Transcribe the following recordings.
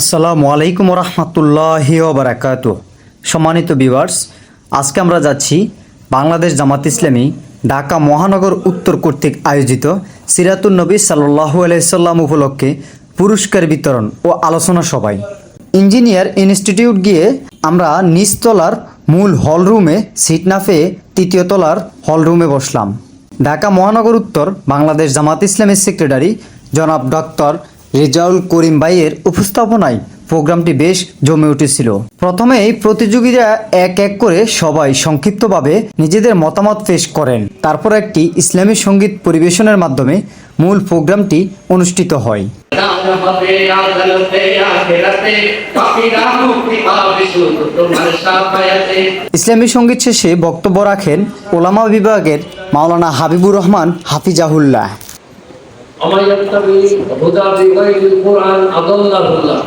আসসালামু আলাইকুম রহমতুল্লাহি বারাকাত সম্মানিত বিভার্স আজকে আমরা যাচ্ছি বাংলাদেশ জামাত ইসলামী ঢাকা মহানগর উত্তর কর্তৃক আয়োজিত সিরাতুল নবী সাল্লাহ আলাইসাল্লাম উপলক্ষে পুরস্কার বিতরণ ও আলোচনা সভায়। ইঞ্জিনিয়ার ইনস্টিটিউট গিয়ে আমরা নিচতলার মূল হলরুমে সিট না পেয়ে তৃতীয় তলার হলরুমে বসলাম। ঢাকা মহানগর উত্তর বাংলাদেশ জামাত ইসলামের সেক্রেটারি জনাব ডক্টর রেজাউল করিম ভাইয়ের উপস্থাপনায় প্রোগ্রামটি বেশ জমে উঠেছিল। প্রথমেই প্রতিযোগীরা এক এক করে সবাই সংক্ষিপ্তভাবে নিজেদের মতামত পেশ করেন। তারপর একটি ইসলামী সংগীত পরিবেশনের মাধ্যমে মূল প্রোগ্রামটি অনুষ্ঠিত হয়। ইসলামী সংগীত শেষে বক্তব্য রাখেন ওলামা বিভাগের মাওলানা হাবিবুর রহমান হাফিজাহুল্লাহ। আমার ইয়াত্তাবি হুদা বিগাইরিল কোরআন আদাল্লাহুল্লাহ।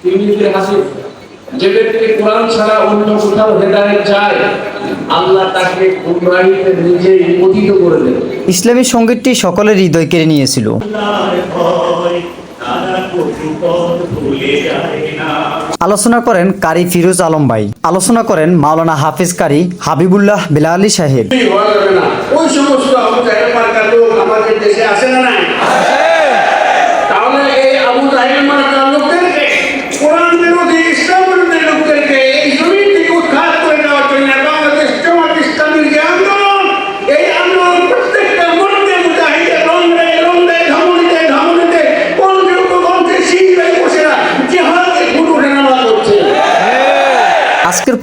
তিরমিজির হাদিস যে ব্যক্তি কোরআন ছাড়া অন্য কোথাও হেদায়েত চায় আল্লাহ তাকে গুমরাহিতে নিজেই পতিত করে দেবে ইসলামী সঙ্গীতটি সকলের হৃদয় কেড়ে নিয়েছিল। আলোচনা করেন কারি ফিরোজ আলম ভাই। আলোচনা করেন মাওলানা হাফিজ কারি হাবিবুল্লাহ বিলালি সাহেব। ওই সমস্ত আমাদের দেশে আসে না তাহলে এই আবু জাহেল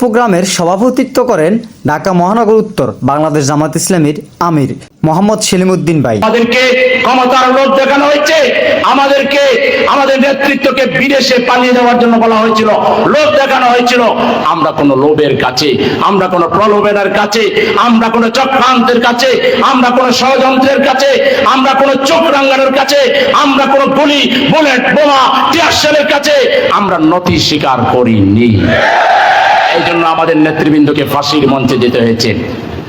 প্রোগ্রামের সভাপতিত্ব করেন ঢাকা মহানগর উত্তর বাংলাদেশ জামাত ইসলামীর আমির মোহাম্মদ সেলিমউদ্দিন ভাই। আমাদেরকে ক্ষমতার লোভ দেখানো হয়েছে। আমাদেরকে, আমাদের নেতৃত্বকে বিদেশে পালিয়ে যাওয়ার জন্য বলা হয়েছিল। লোভ দেখানো হয়েছিল। আমরা কোন লোভের কাছে, আমরা কোন প্রলোভনের কাছে, আমরা কোন চক্রান্তের কাছে, আমরা কোন ষড়যন্ত্রের কাছে, আমরা কোন চোখ রাঙ্গানোর কাছে, আমরা কোন গুলি, বুলেট, বোমা টিয়ারশেলের কাছে, আমরা নথি স্বীকার করিনি। এই জন্য আমাদের নেতৃবৃন্দকে ফাঁসির মঞ্চে যেতে হয়েছে।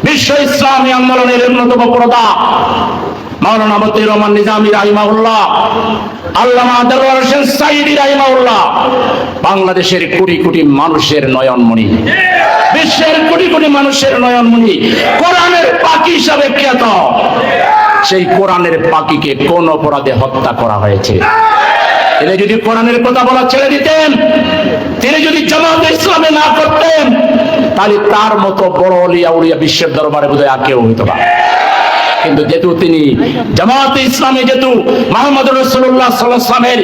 বিশ্ব ইসলামী আন্দোলনের অন্যতম প্রদা রহমান বাংলাদেশের কোটি কোটি মানুষের নয়নমণি। বিশ্বের কোটি কোটি মানুষের নয়নমণি, কোরআনের পাখি হিসাবে খ্যাত। সেই কোরআনের পাখিকে কোন অপরাধে হত্যা করা হয়েছে? তিনি যদি কোরআনের কথা বলা ছেড়ে দিতেন যদি ইসলামে না করতেন, তাহলে তার মতো বড় অলিয়া উলিয়া বিশ্বের দরবারে বোধহয় আর কেউ হইতো না। কিন্তু যেহেতু তিনি জামাতে ইসলামে, যেহেতু মোহাম্মদ রসুল্লাহ সাল্লামের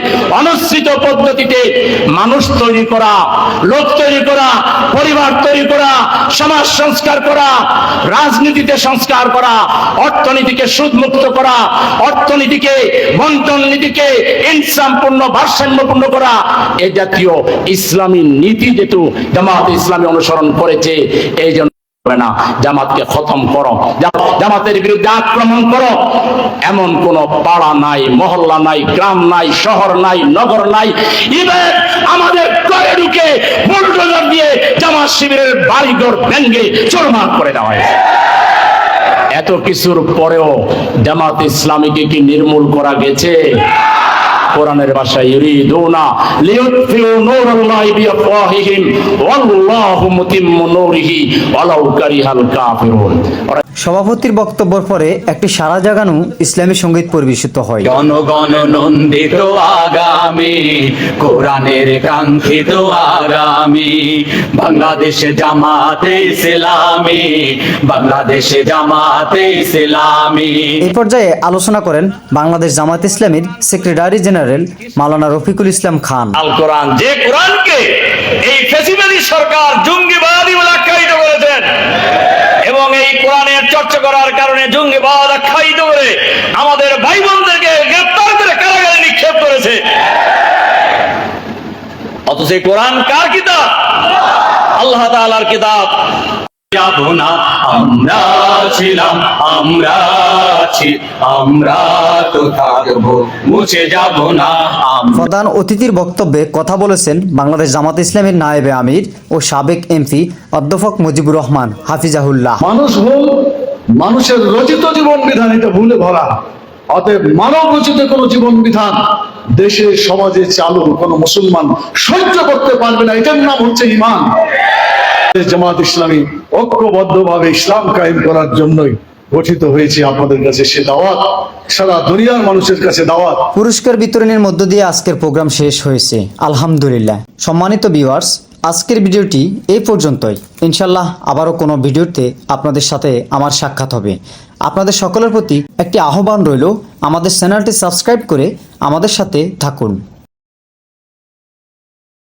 পদ্ধতিতে মানুষ তৈরি করা, লোক তৈরি করা, পরিবার তৈরি করা, সমাজ সংস্কার করা রাজনীতিতে সংস্কার করা, অর্থনীতিকে সুদমুক্ত করা, অর্থনীতিকে বন্টন নীতিকে ইনসামপূর্ণ, ভারসাম্যপূর্ণ করা, এ জাতীয় ইসলামী নীতি যেহেতু জামাত ইসলামী অনুসরণ করেছে, এই জন্য হবে না। জামাতকে খতম করো। জামাতের বিরুদ্ধে আক্রমণ করো। এমন কোন পাড়া নাই, মহল্লা নাই, গ্রাম নাই, শহর নাই, নগর নাই। ইভেন আমাদের ঘরে ঢুকে বুলডোজার দিয়ে জামাত শিবিরের বাড়িঘর ভেঙ্গে চোরমার করে দেওয়া হয়েছে। এত কিছুর পরেও জামাত ইসলামীকে কি নির্মূল করা গেছে? কোরআনের ভাষায় ইউরিদুনা লিয়ুতফিউ নূরাল্লাহি বিআফওয়াহিহিম, ওয়াল্লাহু মুতিম্মু নূরিহি, ওয়ালাউ কারিহাল কাফিরুন। সভাপতির বক্তব্যের পরে একটি সারা জাগানো ইসলামী সংগীত পরিবেশিত হয়। জনগণ নন্দিত আগামী কোরআনের কাঙ্ক্ষিত আগামী। বাংলাদেশে জামাতে ইসলামী বাংলাদেশে জামাতে ইসলামী। এই পর্যায়ে আলোচনা করেন বাংলাদেশ জামাত ইসলামীর সেক্রেটারি জেনারেল মাওলানা রফিকুল ইসলাম খান। আল কোরআন যে কোরআনকে এই ফেসিবাদী সরকার জঙ্গিবাদী বলে আখ্যায়িত করেছেন এবং এই কোরআনের চর্চা করার কারণে জঙ্গিবাদ আখ্যায়িত করে আমাদের ভাই বোনদেরকে গ্রেপ্তার করে কারাগারে নিক্ষেপ করেছে এই কোরআন কার কিতাব? আল্লাহ তাআলার কিতাব। যাব না আমরা ছিলাম আমরা আছি আমরা তো থাকব মুছে যাব না প্রধান অতিথির বক্তব্যে কথা বলেছেন বাংলাদেশ জামাত ইসলামের নায়েবে আমির ও সাবেক এমপি অধ্যাপক মুজিবুর রহমান হাফিজাহুল্লাহ। মানুষ ভুল মানুষের রচিত জীবন বিধান এটা ভুলে ভরা। অতএব মানব রচিত কোন জীবন বিধান দেশে, সমাজে চালু কোনো মুসলমান সহ্য করতে পারবে না। এটার নাম হচ্ছে ইমান জামাত ইসলামী ঐক্যবদ্ধভাবে ইসলাম কায়েম করার জন্যই গঠিত হয়েছে আপনাদের কাছে সে দাওয়াত। সারা দুনিয়ার মানুষের কাছে দাওয়াত। পুরস্কার বিতরণের মধ্য দিয়ে আজকের প্রোগ্রাম শেষ হয়েছে। আলহামদুলিল্লাহ। সম্মানিত ভিউয়ার্স আজকের ভিডিওটি এই পর্যন্তই। ইনশাল্লাহ আবারও কোনো ভিডিওতে আপনাদের সাথে আমার সাক্ষাৎ হবে। আপনাদের সকলের প্রতি একটি আহ্বান রইল। আমাদের চ্যানেলটি সাবস্ক্রাইব করে আমাদের সাথে থাকুন।